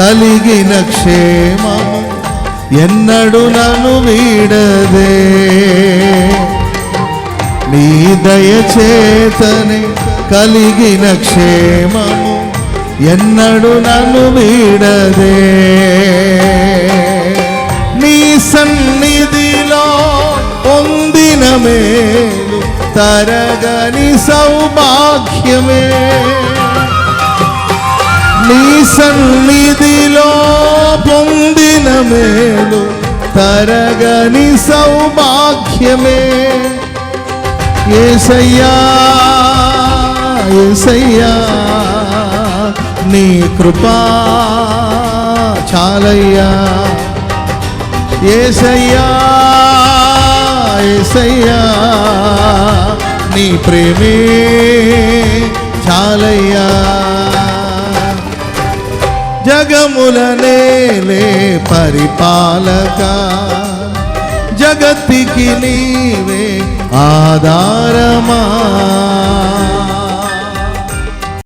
కలిగిన క్షేమము ఎన్నడు నన్ను వీడదే. నీ దయచేతనే కలిగిన క్షేమము ఎన్నడు నన్ను వీడదే. నీ సన్నిధిలో పొందిన మేలు తరగని సౌభాగ్యమే. నీ సన్నిధిలో పొందిన మేలు తరగని సౌభాగ్యమే. ఏసయ్యా ఏసయ్యా నీ కృపా చాలయ్యా. ఏసయ్యా ఏసయ్యా నీ ప్రేమే చాలయ్యా. జగముల పరిపాలక జగత్తికి నీవే ఆధారమా?